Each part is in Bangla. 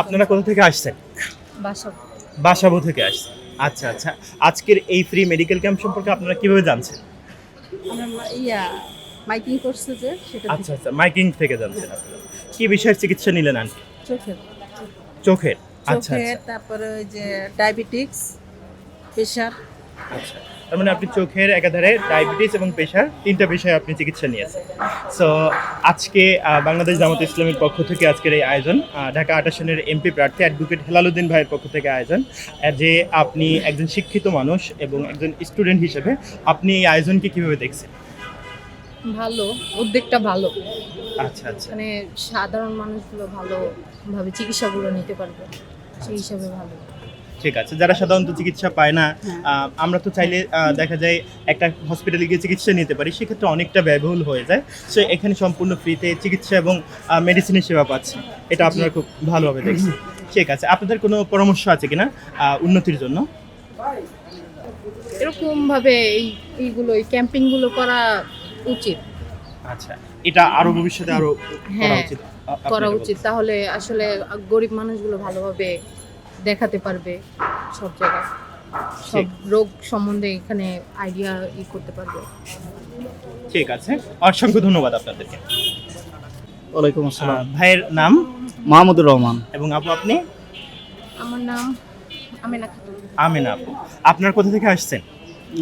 আপনারা কোথা থেকে আসছেন? বাসা। বাসাবো থেকে আসছেন। আচ্ছা আচ্ছা। আজকের এই ফ্রি মেডিকেল ক্যাম্প সম্পর্কে আপনারা কীভাবে জানছেন? ইয়া মাইকিং করছে যে সেটা আচ্ছা আচ্ছা। মাইকিং থেকে জানছেন আপনারা কি বিষয়ের চিকিৎসা নিলেন আন্টি? চোখের। চোখের। আচ্ছা আচ্ছা। তারপরে ওই যে ডায়াবেটিক্স প্রেশার আচ্ছা। তার মানে আপনি চোখের একাধারে ডায়াবেটিস এবং প্রেশার তিনটা বিষয়ে আপনি চিকিৎসা নিয়েছেন। সো আজকে বাংলাদেশ জামাত ইসলামের পক্ষ থেকে আজকের এই আয়োজন ঢাকা আটাশনের এমপি প্রার্থী অ্যাডভোকেট হেলালুদ্দিন ভাইয়ের পক্ষ থেকে আয়োজন। যে আপনি একজন শিক্ষিত মানুষ এবং একজন স্টুডেন্ট হিসেবে আপনি এই আয়োজনকে কীভাবে দেখছেন? ভালো উদ্যোগটা ভালো। আচ্ছা আচ্ছা। মানে সাধারণ মানুষগুলো ভালোভাবে চিকিৎসাগুলো নিতে পারবে। সেই হিসাবে ভালো। ঠিক আছে যারা সাধারণত চিকিৎসা পায় না হ্যাঁ। আহ, আমরা তো চাইলে দেখা যায় একটা হসপিটালে গিয়ে চিকিৎসা নিতে পারি সেক্ষেত্রে অনেকটা ব্যয়বহুল হয়ে যায়। সো এখানে সম্পূর্ণ ফ্রিতে চিকিৎসা এবং মেডিসিনের সেবা পাচ্ছি। এটা আপনারা খুব ভালোভাবে দেখছেন। ঠিক আছে আপনাদের কোনো পরামর্শ আছে কিনা উন্নতির জন্য? এরকম ভাবে এই এইগুলো এই ক্যাম্পিংগুলো করা উচিত। আচ্ছা এটা আরও ভবিষ্যতে আরও করা হ্যাঁ, উচিত। করা উচিত। তাহলে আসলে গরিব মানুষগুলো ভালোভাবে দেখাতে পারবে সব জায়গায়। সব রোগ সম্বন্ধে এখানে আইডিয়া ই করতে পারবে। ঠিক আছে। অসংখ্য ধন্যবাদ আপনাদেরকে। ওয়ালাইকুম আসসালাম। ভাইয়ের নাম? মাহমুদুর রহমান। এবং আপু আপনি? আমার নাম আমেনা খাতুন। আমিনা আপু। আপনার কোথা থেকে আসছেন?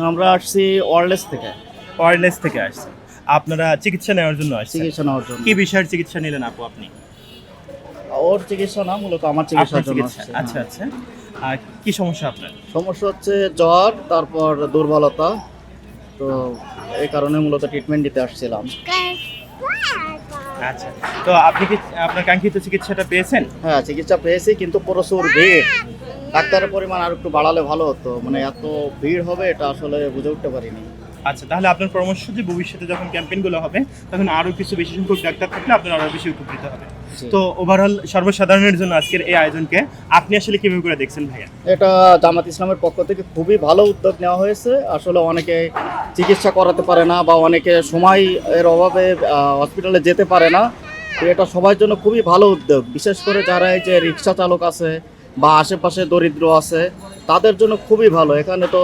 আমরা আসছি ওয়ারলেস থেকে। ওয়ারলেস থেকে আসছেন। আপনারা চিকিৎসা নেওয়ার জন্য আসছেন। চিকিৎসা নেওয়ার জন্য। কি বিষয়ের চিকিৎসা নিলেন আপু আপনি? ওর চিকিৎসা না মূলত আমার চিকিৎসার জন্য চিকিৎসা। আচ্ছা। আচ্ছা। আর কি সমস্যা আপনার? সমস্যা হচ্ছে জ্বর তারপর দুর্বলতা। তো এই কারণে মূলত ট্রিটমেন্ট দিতে আসছিলাম। আচ্ছা। তো আপনি কি আপনার কাঙ্ক্ষিত চিকিৎসাটা পেয়েছেন? হ্যাঁ চিকিৎসা পেয়েছি কিন্তু প্রচুর ভিড়। ডাক্তারের পরিমাণ আর একটু বাড়ালে ভালো হতো। মানে এত ভিড় হবে এটা আসলে বুঝে উঠতে পারিনি। আচ্ছা তাহলে আপনার পরামর্শ যে ভবিষ্যতে যখন ক্যাম্পেইনগুলো হবে তখন আরও কিছু বেশি সংখ্যক ডাক্তার থাকলে আপনার আরও বেশি উপকৃত হবে। তো ওভারঅল সর্বসাধারণের জন্য আজকের এই আয়োজনকে আপনি আসলে কীভাবে করে দেখছেন ভাইয়া? এটা জামাত ইসলামের পক্ষ থেকে খুবই ভালো উদ্যোগ নেওয়া হয়েছে। আসলে অনেকে চিকিৎসা করাতে পারে না বা অনেকে সময় এর অভাবে হসপিটালে যেতে পারে না। এটা সবার জন্য খুবই ভালো উদ্যোগ। বিশেষ করে যারা এই যে রিক্সা চালক আছে বা আশেপাশে দরিদ্র আছে তাদের জন্য খুবই ভালো। এখানে তো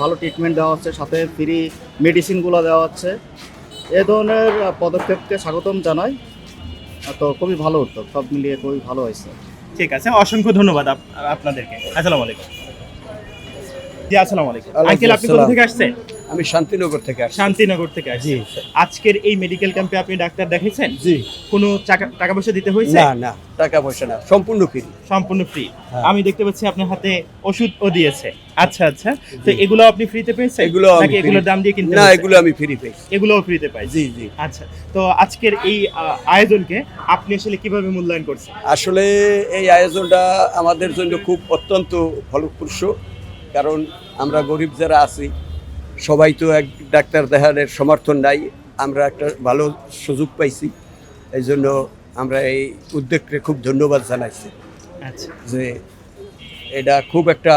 ভালো ট্রিটমেন্ট দেওয়া হচ্ছে সাথে ফ্রি মেডিসিনগুলো দেওয়া হচ্ছে। এ ধরনের পদক্ষেপকে স্বাগতম জানাই। তো খুবই ভালো উদ্যোগ সব মিলিয়ে খুবই ভালো হয়েছে। ঠিক আছে অসংখ্য ধন্যবাদ আপনাদেরকে। আসসালামু আলাইকুম। জি আসসালামু আলাইকুম। আঙ্কেল আপনি কোথা থেকে আসছেন? আমি শান্তিনগর থেকে আসছি। শান্তিনগর থেকে আসছেন আজকের এই মেডিকেল ক্যাম্পে আপনি ডাক্তার দেখাইছেন জি। কোনো টাকা পয়সা দিতে হয়েছে? না না টাকা পয়সা না সম্পূর্ণ ফ্রি সম্পূর্ণ ফ্রি হ্যাঁ। আমি দেখতে পাচ্ছি আপনার হাতে ওষুধও দিয়েছে। আচ্ছা আচ্ছা। তো এগুলো আপনি ফ্রিতে পেয়েছেন? এগুলো নাকি এগুলোর দাম দিয়ে কিনতে না এগুলো আমি ফ্রি পেয়েছি। এগুলোও ফ্রিতে পাই। জি জি। আচ্ছা তো আজকের এই আয়োজনকে আপনি আসলে কীভাবে মূল্যায়ন করছেন? আসলে এই আয়োজনটা আমাদের জন্য খুব অত্যন্ত ফলপ্রসূ কারণ আমরা গরিব যারা আছি সবাই তো এক ডাক্তার দেখানোর সমর্থন নাই। আমরা একটা ভালো সুযোগ পাইছি। এই জন্য আমরা এই উদ্যোগকে খুব ধন্যবাদ জানাইছি। আচ্ছা। যে এটা খুব একটা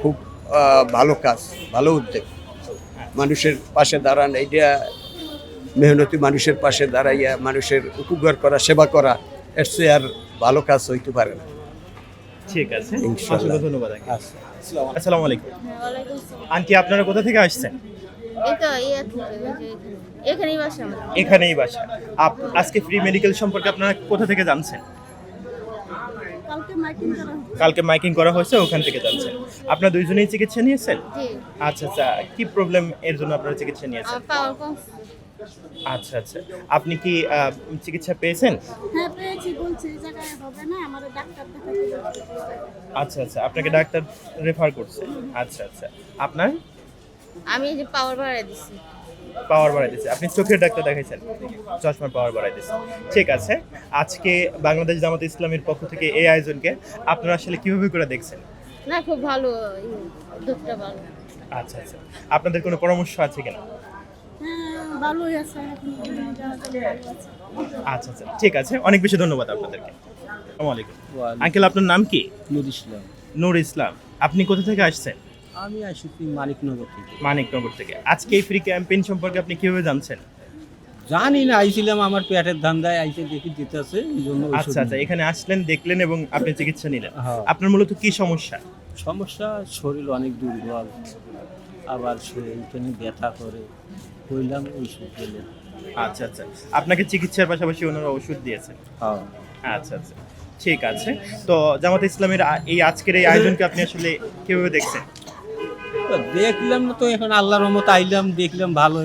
খুব ভালো কাজ ভালো উদ্যোগ। মানুষের পাশে দাঁড়ান এইটা মেহনতি মানুষের পাশে দাঁড়াইয়া মানুষের উপকার করা সেবা করা এর চেয়ে আর ভালো কাজ হইতে পারে না। ঠিক আছে। অসংখ্য ধন্যবাদ আচ্ছা। আসসালামু আলাইকুম। আন্টি আপনারা কোথা থেকে আসছেন। এখানেই বাসা এখানেই বাসা। আপ- আজকে ফ্রি মেডিকেল সম্পর্কে আপনারা কোথা থেকে জানছেন? কালকে মাইকিং করা হয়েছে। ওখান থেকে জানছেন। আপনারা দুইজনেই চিকিৎসা নিয়েছেন? আচ্ছা আচ্ছা। কি প্রবলেম এর জন্য আপনারা চিকিৎসা নিয়েছেন? আচ্ছা আচ্ছা। আপনি কি চিকিৎসা পেয়েছেন? হ্যাঁ পেয়েছি বলছি এই জায়গায় হবে না আমার ডাক্তার দেখাতে আচ্ছা আচ্ছা আপনাকে ডাক্তার রেফার করছে। আচ্ছা আচ্ছা। আপনার? আমি যে পাওয়ার বাড়াই দিছি। পাওয়ার বাড়াই দিচ্ছে আপনি চোখের ডাক্তার দেখাইছেন। চশমার পাওয়ার বাড়াই দিচ্ছে ঠিক আছে। আজকে বাংলাদেশ জামাত ইসলামের পক্ষ থেকে এই আয়োজনকে আপনারা আসলে কীভাবে করে দেখছেন? না খুব ভালো উদ্যোগটা ভালো। আচ্ছা আচ্ছা। আপনাদের কোনো পরামর্শ আছে কিনা? ভালোই আছে আচ্ছা আচ্ছা ঠিক আছে। অনেক বেশি ধন্যবাদ আপনাদেরকে। আসসালামু আলাইকুম। আঙ্কেল আপনার নাম কি? নুর ইসলাম। নূর ইসলাম। আপনি কোথা থেকে আসছেন? আমি আসছি মানিকনগর থেকে। মানিকনগর থেকে। আজকে এই ফ্রি ক্যাম্পেইন সম্পর্কে আপনি কীভাবে জানছেন? জানি না আইছিলাম আমার পেটের ধান্দায় আইসে দেখি দিতেছে এই জন্য আচ্ছা আচ্ছা এখানে আসলেন দেখলেন এবং আপনি চিকিৎসা নিলেন। হ্যাঁ। আপনার মূলত কি সমস্যা? সমস্যা শরীর অনেক দুর্বল আবার এইখানে ব্যথা করে। কইলাম ওষুধ দিলে। আচ্ছা আচ্ছা। আপনাকে চিকিৎসার পাশাপাশি ওনারা ওষুধ দিয়েছেন হ্যাঁ। আচ্ছা আচ্ছা। ঠিক আছে। তো জামাত ইসলামের এই আজকের এই আয়োজনকে আপনি আসলে কীভাবে দেখছেন? দেখলাম না তো এখন আল্লাহর রহমত আইলাম দেখলাম ভালো।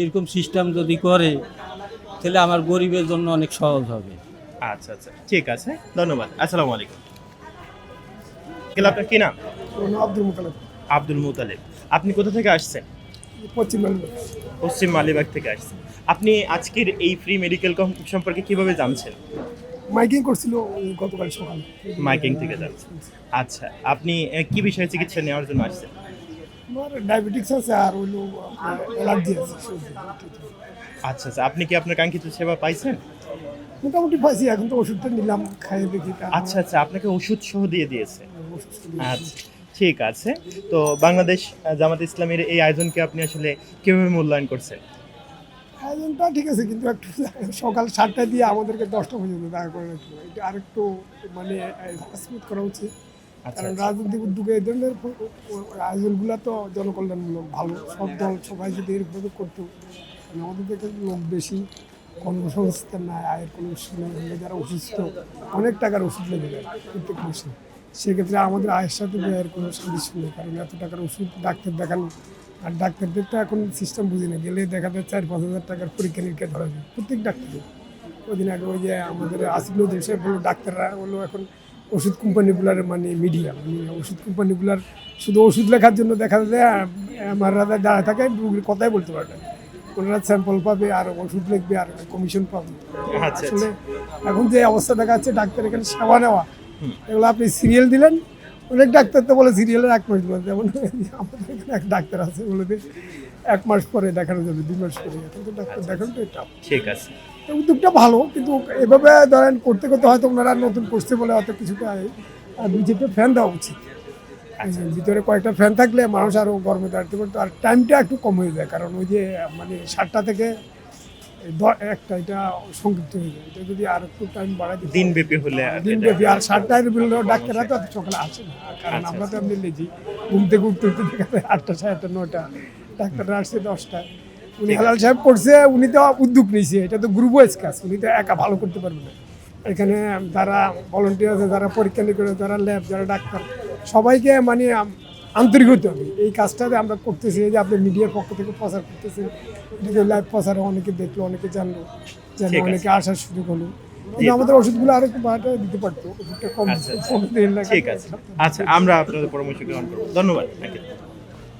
এরকম সিস্টেম যদি করে তাহলে আমার গরিবের জন্য অনেক সহজ হবে। আচ্ছা আচ্ছা। ঠিক আছে। ধন্যবাদ। আসসালামু আলাইকুম। আপনার কি নাম আব্দুল মোতালেব। আব্দুল মুতালিব। আপনি কোথা থেকে আসছেন? পশ্চিমবঙ্গ পশ্চিম মালিবাগ থেকে আসছেন আপনি আজকের এই ফ্রি মেডিকেল ক্যাম্প সম্পর্কে কীভাবে জানছেন? মাইকিং করছিল গতকাল সকালে। মাইকিং থেকে জানছেন। আচ্ছা আপনি কি বিষয়ে চিকিৎসা নেওয়ার জন্য আসছেন? আমার ডায়াবেটিক্স আছে আর হইল অ্যালার্জি আছে আচ্ছা আচ্ছা আপনি কি আপনার কাঙ্ক্ষিত সেবা পাইছেন? মোটামুটি পাইছি এখন তো ওষুধটা নিলাম খাইয়ে দেখি আচ্ছা আচ্ছা আপনাকে ওষুধ সহ দিয়ে দিয়েছে। আচ্ছা ঠিক আছে। তো বাংলাদেশ জামাত ইসলামের এই আয়োজনকে আপনি আসলে কীভাবে মূল্যায়ন করছেন? আয়োজনটা ঠিক আছে কিন্তু একটু সকাল সাতটা দিয়ে আমাদেরকে দশটা পর্যন্ত দেখা করে রাখল এটা আরেকটু মানে স্মুথ করা উচিত। আচ্ছা কারণ আচ্ছা। রাজনৈতিক উদ্যোগে এই ধরনের আয়োজনগুলো তো জনকল্যাণমূলক ভালো। সব দল সবাই যদি এরভাবে করতো আমাদের থেকে লোক বেশি। কর্মসংস্থান নাই আয়ের কোনো উৎস নেই। যারা অসুস্থ অনেক টাকার ওষুধ লেগে যায় প্রত্যেক মাসে। সেক্ষেত্রে আমাদের আয়ের সাথে ব্যয়ের কোনো সাদৃশ্য নেই কারণ এত টাকার ওষুধ ডাক্তার দেখানো আর ডাক্তারদের তো এখন সিস্টেম বুঝি না গেলে দেখা যায় চার পাঁচ হাজার টাকার পরীক্ষা নিরীক্ষা ধরা যায় প্রত্যেক ডাক্তারের ওদিন আগে ওই যে আমাদের আসিফ সাহেব বলল ডাক্তাররা বলল এখন ওষুধ কোম্পানিগুলার মানে মিডিয়া মানে ওষুধ কোম্পানিগুলার শুধু ওষুধ লেখার জন্য দেখা যায় আমার রাজা দাঁড়া থাকে রুগীর কথাই বলতে পারে না। ওনারা স্যাম্পল পাবে আর ওষুধ লিখবে আর কমিশন পাবে। আচ্ছা। আসলে এখন যে অবস্থা দেখা যাচ্ছে ডাক্তার এখানে সেবা নেওয়া এগুলো আপনি সিরিয়াল দিলেন অনেক ডাক্তার তো বলে সিরিয়ালের এক মাস দিবেন যেমন আমাদের এখানে এক ডাক্তার আছে বলে এক মাস পরে দেখানো যাবে দুই মাস পরে। এখন তো ডাক্তার দেখানো তো এটা ঠিক আছে। উদ্যোগটা ভালো কিন্তু এভাবে ধরেন করতে করতে হয়তো ওনারা নতুন করছে বলে হয়তো কিছুটা দুই চারটে ফ্যান দেওয়া উচিত। আচ্ছা। ভিতরে কয়েকটা ফ্যান থাকলে মানুষ আরও গরমে দাঁড়াতে পারতো আর টাইমটা একটু কম হয়ে যায় কারণ ওই যে মানে সাতটা থেকে একটা এটা সংক্ষিপ্ত হয়ে যায়। এটা যদি আর একটু টাইম বাড়াই দিতে দিন ব্যাপী হলে দিন ব্যাপী আর সাতটায় বেরোলেও ডাক্তাররা তো সকালে আসে না। কারণ আচ্ছা, আমরা তো এমনি লেজি। ঘুম থেকে উঠতে উঠতে দেখা যায় আটটা সাড়ে আটটা নটা ডাক্তাররা আসছে দশটায়। উনি হালাল সাহেব করছে উনি তো উদ্যোগ নিয়েছে। এটা তো গ্রুপ ওয়াইজ কাজ। উনি তো একা ভালো করতে পারবে না। এখানে যারা ভলেন্টিয়ার আছে যারা পরীক্ষা নিরীক্ষা যারা ল্যাব যারা ডাক্তার সবাইকে মানে আন্তরিক হতে হবে। এই কাজটাতে আমরা করতেছি যে আপনি মিডিয়ার পক্ষ থেকে প্রচার করতেছি এটাকে লাইভ প্রচারে অনেকে দেখল অনেকে জানলো যেন অনেকে আসার সুযোগ হলো। কিন্তু আমাদের ওষুধগুলো আর একটু বাড়াটা দিতে পারতো ওষুধটা কম আচ্ছা, আচ্ছা। ঠিক আছে। আচ্ছা আমরা আপনাদের পরামর্শ গ্রহণ করব। ধন্যবাদ।